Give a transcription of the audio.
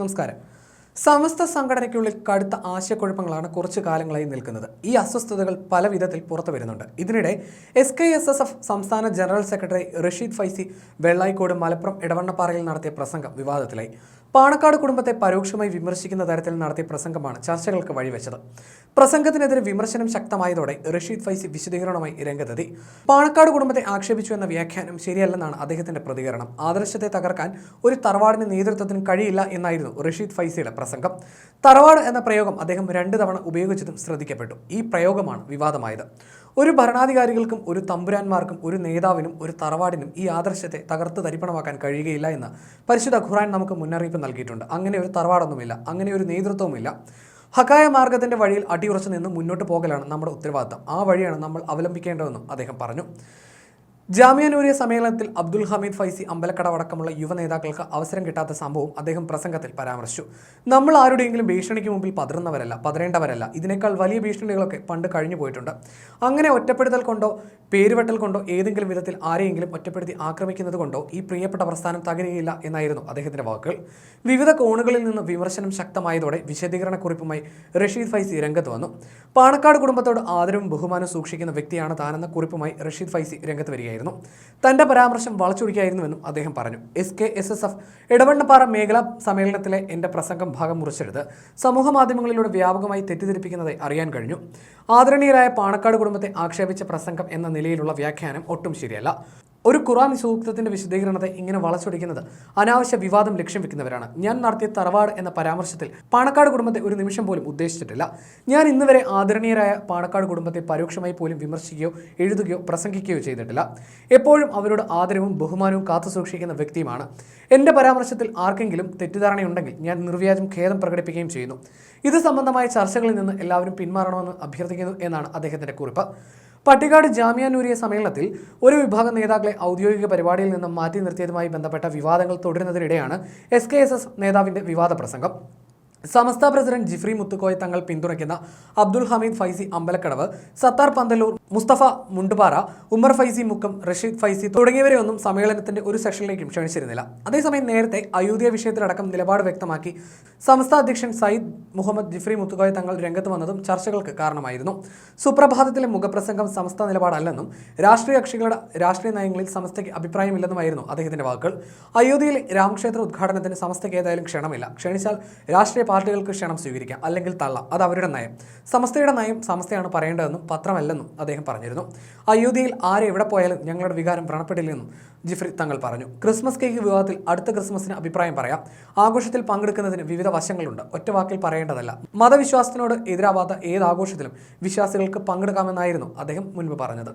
നമസ്കാരം. സമസ്ത സംഘടനയ്ക്കുള്ളിൽ കടുത്ത ആശയക്കുഴപ്പങ്ങളാണ് കുറച്ചു കാലങ്ങളായി നിൽക്കുന്നത്. ഈ അസ്വസ്ഥതകൾ പല വിധത്തിൽ പുറത്തു വരുന്നുണ്ട്. ഇതിനിടെ S K S S F സംസ്ഥാന ജനറൽ സെക്രട്ടറി റഷീദ് ഫൈസി വെള്ളായിക്കോട് മലപ്പുറം ഇടവണ്ണപ്പാറയിൽ നടത്തിയ പ്രസംഗം വിവാദത്തിലായി. പാണക്കാട് കുടുംബത്തെ പരോക്ഷമായി വിമർശിക്കുന്ന തരത്തിൽ നടത്തിയ പ്രസംഗമാണ് ചർച്ചകൾക്ക് വഴിവെച്ചത്. പ്രസംഗത്തിനെതിരെ വിമർശനം ശക്തമായതോടെ റഷീദ് ഫൈസി വിശദീകരണവുമായി രംഗത്തെത്തി. പാണക്കാട് കുടുംബത്തെ ആക്ഷേപിച്ചു എന്ന വ്യാഖ്യാനം ശരിയല്ലെന്നാണ് അദ്ദേഹത്തിന്റെ പ്രതികരണം. ആദർശത്തെ തകർക്കാൻ ഒരു തറവാടിന് നേതൃത്വത്തിന് കഴിയില്ല എന്നായിരുന്നു റഷീദ് ഫൈസിയുടെ പ്രസംഗം. തറവാട് എന്ന പ്രയോഗം അദ്ദേഹം രണ്ട് തവണ ഉപയോഗിച്ചതും ശ്രദ്ധിക്കപ്പെട്ടു. ഈ പ്രയോഗമാണ് വിവാദമായത്. ഒരു ഭരണാധികാരികൾക്കും ഒരു തമ്പുരാന്മാർക്കും ഒരു നേതാവിനും ഒരു തറവാടിനും ഈ ആദർശത്തെ തകർത്ത് തരിപ്പണമാക്കാൻ കഴിയുകയില്ല എന്ന് പരിശുദ്ധ ഖുറാൻ നമുക്ക് മുന്നറിയിപ്പ് നൽകിയിട്ടുണ്ട്. അങ്ങനെ ഒരു തറവാടൊന്നുമില്ല അങ്ങനെ ഒരു നേതൃത്വവുമില്ല. ഹക്കായ മാർഗത്തിന്റെ വഴിയിൽ അടിയുറച്ചു നിന്ന് മുന്നോട്ട് പോകലാണ് നമ്മുടെ ഉത്തരവാദിത്തം. ആ വഴിയാണ് നമ്മൾ അവലംബിക്കേണ്ടതെന്നും അദ്ദേഹം പറഞ്ഞു. ജാമ്യ നൂരിയ സമ്മേളനത്തിൽ അബ്ദുൽ ഹമീദ് ഫൈസി അമ്പലക്കട അടക്കമുള്ള യുവ നേതാക്കൾക്ക് അവസരം കിട്ടാത്ത സംഭവം അദ്ദേഹം പ്രസംഗത്തിൽ പരാമർശിച്ചു. നമ്മൾ ആരുടെയെങ്കിലും ഭീഷണിക്ക് മുമ്പിൽ പതറുന്നവരല്ല പതറേണ്ടവരല്ല ഇതിനേക്കാൾ വലിയ ഭീഷണികളൊക്കെ പണ്ട് കഴിഞ്ഞു പോയിട്ടുണ്ട്. അങ്ങനെ ഒറ്റപ്പെടുത്തൽ കൊണ്ടോ പേരുവെട്ടൽ കൊണ്ടോ ഏതെങ്കിലും വിധത്തിൽ ആരെയെങ്കിലും ഒറ്റപ്പെടുത്തി ആക്രമിക്കുന്നത് കൊണ്ടോ ഈ പ്രിയപ്പെട്ട പ്രസ്ഥാനം തകരുകയില്ല എന്നായിരുന്നു അദ്ദേഹത്തിന്റെ വാക്കുകൾ. വിവിധ കോണുകളിൽ നിന്ന് വിമർശനം ശക്തമായതോടെ വിശദീകരണക്കുറിപ്പുമായി റഷീദ് ഫൈസി രംഗത്ത് വന്നു. പാണക്കാട് കുടുംബത്തോട് ആദരവും ബഹുമാനവും സൂക്ഷിക്കുന്ന വ്യക്തിയാണ് താനെന്ന കുറിപ്പുമായി റഷീദ് ഫൈസി രംഗത്ത് വരികയായിരുന്നു. തന്റെ പരാമർശം വളച്ചൊടിക്കായിരുന്നുവെന്നും അദ്ദേഹം പറഞ്ഞു. S K S S F Edavannappara മേഖലാ സമ്മേളനത്തിലെ എന്റെ പ്രസംഗം ഭാഗം മുറിച്ചെടുത്ത് സമൂഹ മാധ്യമങ്ങളിലൂടെ വ്യാപകമായി തെറ്റിദ്ധരിപ്പിക്കുന്നതായി അറിയാൻ കഴിഞ്ഞു. ആദരണീയരായ പാണക്കാട് കുടുംബത്തെ ആക്ഷേപിച്ച പ്രസംഗം എന്ന നിലയിലുള്ള വ്യാഖ്യാനം ഒട്ടും ശരിയല്ല. ഒരു ഖുറാൻ സൂക്തത്തിന്റെ വിശദീകരണത്തെ ഇങ്ങനെ വളച്ചൊടിക്കുന്നത് അനാവശ്യ വിവാദം ലക്ഷ്യം വെക്കുന്നവരാണ്. ഞാൻ നടത്തിയ തറവാട് എന്ന പരാമർശത്തിൽ പാണക്കാട് കുടുംബത്തെ ഒരു നിമിഷം പോലും ഉദ്ദേശിച്ചിട്ടില്ല. ഞാൻ ഇന്ന് വരെ ആദരണീയരായ പാണക്കാട് കുടുംബത്തെ പരോക്ഷമായി പോലും വിമർശിക്കുകയോ എഴുതുകയോ പ്രസംഗിക്കുകയോ ചെയ്തിട്ടില്ല. എപ്പോഴും അവരോട് ആദരവും ബഹുമാനവും കാത്തുസൂക്ഷിക്കുന്ന വ്യക്തിയുമാണ്. എന്റെ പരാമർശത്തിൽ ആർക്കെങ്കിലും തെറ്റിദ്ധാരണയുണ്ടെങ്കിൽ ഞാൻ നിർവ്യാജം ഖേദം പ്രകടിപ്പിക്കുകയും ചെയ്യുന്നു. ഇത് സംബന്ധമായ ചർച്ചകളിൽ നിന്ന് എല്ലാവരും പിന്മാറണമെന്ന് അഭ്യർത്ഥിക്കുന്നു എന്നാണ് അദ്ദേഹത്തിന്റെ കുറിപ്പ്. പട്ടിക്കാട് ജാമ്യ നൂരിയ സമ്മേളനത്തിൽ ഒരു വിഭാഗം നേതാക്കളെ ഔദ്യോഗിക പരിപാടിയിൽ നിന്നും മാറ്റി നിർത്തിയതുമായി ബന്ധപ്പെട്ട വിവാദങ്ങൾ തുടരുന്നതിനിടെയാണ് എസ് കെ എസ് എസ് നേതാവിന്റെ വിവാദ പ്രസംഗം സമസ്ത പ്രസിഡന്റ് ജിഫ്രി മുത്തുക്കോയ തങ്ങൾ പിന്തുണയ്ക്കുന്ന അബ്ദുൽ ഹമീദ് ഫൈസി അമ്പലക്കടവ് സത്താർ പന്തലൂർ മുസ്തഫ മുണ്ടുപാറ ഉമർ ഫൈസി മുക്കം റഷീദ് ഫൈസി തുടങ്ങിയവരെയൊന്നും സമ്മേളനത്തിന്റെ ഒരു സെഷനിലേക്കും ക്ഷണിച്ചിരുന്നില്ല. അതേസമയം നേരത്തെ അയോധ്യ വിഷയത്തിലടക്കം നിലപാട് വ്യക്തമാക്കി സമസ്ത അധ്യക്ഷൻ സയ്യിദ് മുഹമ്മദ് ജിഫ്രി മുത്തുക്കോയ തങ്ങൾ രംഗത്ത് വന്നതും ചർച്ചകൾക്ക് കാരണമായിരുന്നു. സുപ്രഭാതത്തിലെ മുഖപ്രസംഗം സമസ്ത നിലപാടല്ലെന്നും രാഷ്ട്രീയ കക്ഷികളുടെ രാഷ്ട്രീയ നയങ്ങളിൽ സമസ്തയ്ക്ക് അഭിപ്രായമില്ലെന്നുമായിരുന്നു അദ്ദേഹത്തിന്റെ വാക്കുകൾ. അയോധ്യയിലെ രാമക്ഷേത്ര ഉദ്ഘാടനത്തിന് സമസ്തയ്ക്ക് ഏതായാലും ക്ഷണമില്ല. ക്ഷണിച്ചാൽ രാഷ്ട്രീയ പാർട്ടികൾക്ക് ക്ഷണം സ്വീകരിക്കാം അല്ലെങ്കിൽ തള്ളാം. അത് അവരുടെ നയം. സമസ്തയുടെ നയം സമസ്തയാണ് പറയേണ്ടതെന്നും പത്രമല്ലെന്നും അദ്ദേഹം പറഞ്ഞിരുന്നു. അയോധ്യയിൽ ആരെ എവിടെ പോയാലും ഞങ്ങളുടെ വികാരം വ്രണപ്പെടില്ലെന്നും ജിഫ്രി തങ്ങൾ പറഞ്ഞു. ക്രിസ്മസ് കേക്ക് വിവാഹത്തിൽ അടുത്ത ക്രിസ്മസിന് അഭിപ്രായം പറയാം. ആഘോഷത്തിൽ പങ്കെടുക്കുന്നതിന് വിവിധ വശങ്ങളുണ്ട്. ഒറ്റ വാക്കിൽ പറയേണ്ടതല്ല. മതവിശ്വാസത്തിനോട് എതിരാവാത്ത ഏത് ആഘോഷത്തിലും വിശ്വാസികൾക്ക് പങ്കെടുക്കാമെന്നായിരുന്നു അദ്ദേഹം മുൻപ് പറഞ്ഞത്.